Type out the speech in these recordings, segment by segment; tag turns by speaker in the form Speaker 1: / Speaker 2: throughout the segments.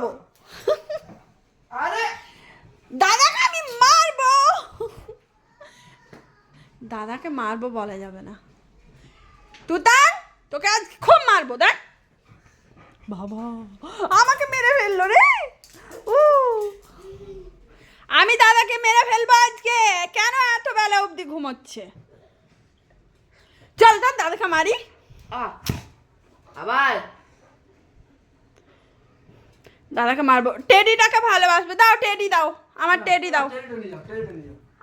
Speaker 1: দেবো
Speaker 2: আরে।
Speaker 1: দাদাকে আমি মারবো। দাদাকে মারবো বলা যাবে না। তুতান তোকে আজ খুব মারবো দেখ। বাবা আমাকে মেরে ফেলল রে। উ। আমি দাদাকে মেরে ফেলব আজকে। কেন এত বেলা অবধি ঘুমোচ্ছে? চল চল দাদাকে মারি।
Speaker 2: আ আবার।
Speaker 1: দাদাকে মারবো। টেডিটাকে ভালোবাসবে। দাও টেডি দাও। আমার টেডি দাও।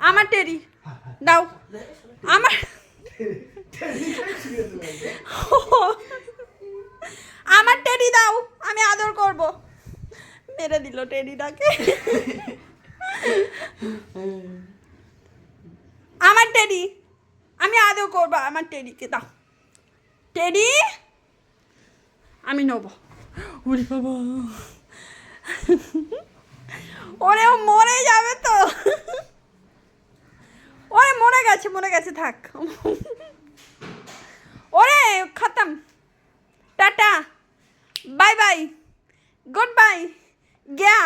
Speaker 1: আমার টেডি। দাও। আমার আমার টেডি দাও। আমি আদর করব। মেরে দিল টেডিটাকে। আমার টেডি। আমি আদর করব আমার টেডিকে। দাও। টেডি আমি নেব। উরি বাবা। ওরে ও মরে যাবে তো। ওরে মরে গেছে মরে গেছে, থাক। ওরে, খতম। Tata. Bye bye. Good bye. গিয়া।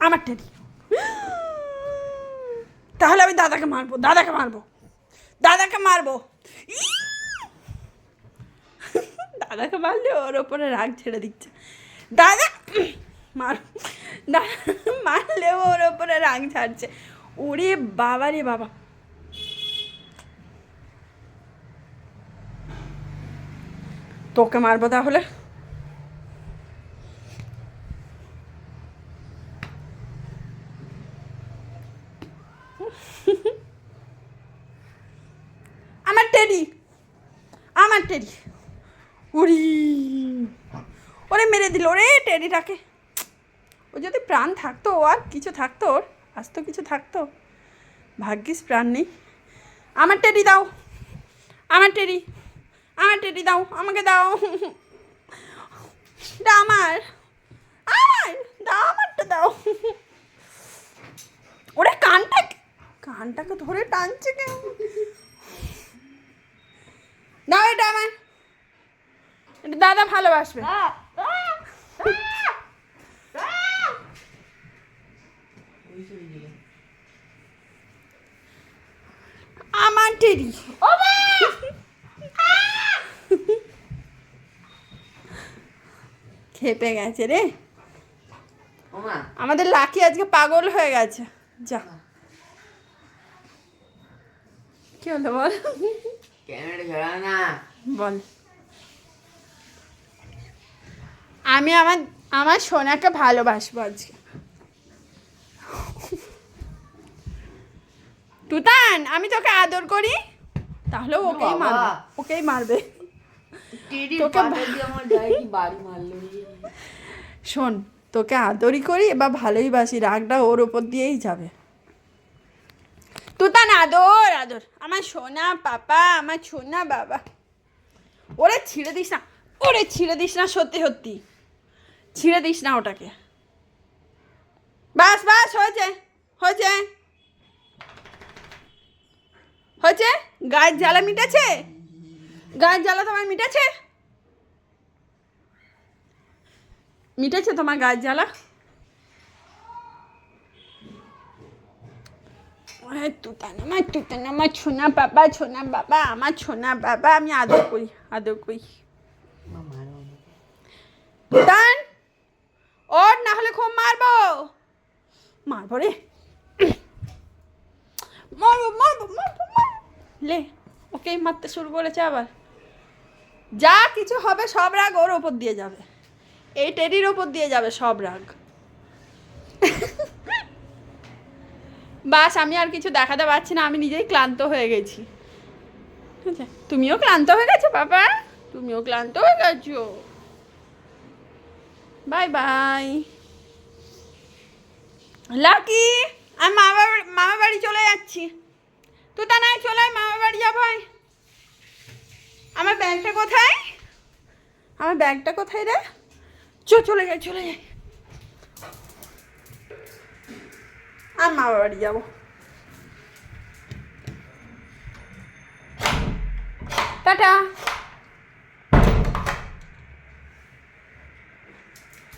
Speaker 1: আমার টেডি তাহলে আমি দাদাকে মারবো দাদাকে মারবো। দাদাকে মারবো! দাদাকে মারলে ওর ওপরে রাগ ছেড়ে দিচ্ছে। দাদা, মার। দাদা মারলে ওর ওপরে রাগ ছাড়ছে। ওরে বাবা রে বাবা। তোকে মারবো তাহলে? আমার টেডি আমার টেডি। উরি ওরে মেরে দিল, ওরে টেডিটাকে। ও যদি প্রাণ থাকতো আর কিছু থাকতো ওর, আজ তো কিছু থাকতো। ভাগ্যিস প্রাণ নেই। আমার টেডি দাও, আমার টেডি আমার টেডি দাও, আমাকে দাও আমার আমার, দাও আমারটা দাও। ওরে কানটা, কানটাকে ধরে টানছে কেন? দাও এটা আমার। এটা দাদা ভালোবাসবে। আমার টেডি খেপে গেছে রে। আমাদের লাকি আজকে পাগল হয়ে গেছে। যা। কি হলো বল?
Speaker 2: ক্যামেরা না।
Speaker 1: বল। আমি আমার আমার সোনাকে ভালোবাসবো আজকে। তুতান আমি তোকে আদর করি। তাহলে ওকেই। মারবে ওকেই মারবে। শোন তোকে আদরই করি বা ভালোই বাসি রাগটা ওর ওপর দিয়েই যাবে। তুতান আদর আদর। আমার সোনা পাপা আমার সোনা বাবা। ওরে ছিঁড়ে দিস না ওরে ছিঁড়ে দিস না সত্যি সত্যি। ছিঁড়ে দিস না ওটাকে। বাস বাস হয়েছে হয়েছে। হয়েছে? গায়ের জ্বালা মিটেছে? গায়ের জ্বালা তোমার মিটেছে? মিটেছে তোমার গায়ের জ্বালা? আমার তুতান আমার ছোনা বাবা ছোনা বাবা আমার ছোনা বাবা আমি আদর করি আদর করি। ওর না হলে খুব মারবো। মারবো রে। মারবো মারবো মারবো লে ওকে মারতে শুরু করেছে আবার। যা কিছু হবে সব রাগ ওর ওপর দিয়ে যাবে। এই টেডির ওপর দিয়ে যাবে সব রাগ। বাস, আমি আর কিছু দেখাতে পারছি না, আমি নিজেই ক্লান্ত হয়ে গেছি? তুমিও ক্লান্ত হয়ে গেছো, বাবা? তুমিও ক্লান্ত হয়ে গেছো। বাই বাই লাকি আমি মামা মামা বাড়ি চলে যাচ্ছি। তুই তা নাই, চলে মামা বাড়ি যাব। আমার ব্যাগটা কোথায়? আমার ব্যাগটা কোথায় রে? চো, চলে যাই চলে যাই। আর মামা বাড়ি যাব। টাটা।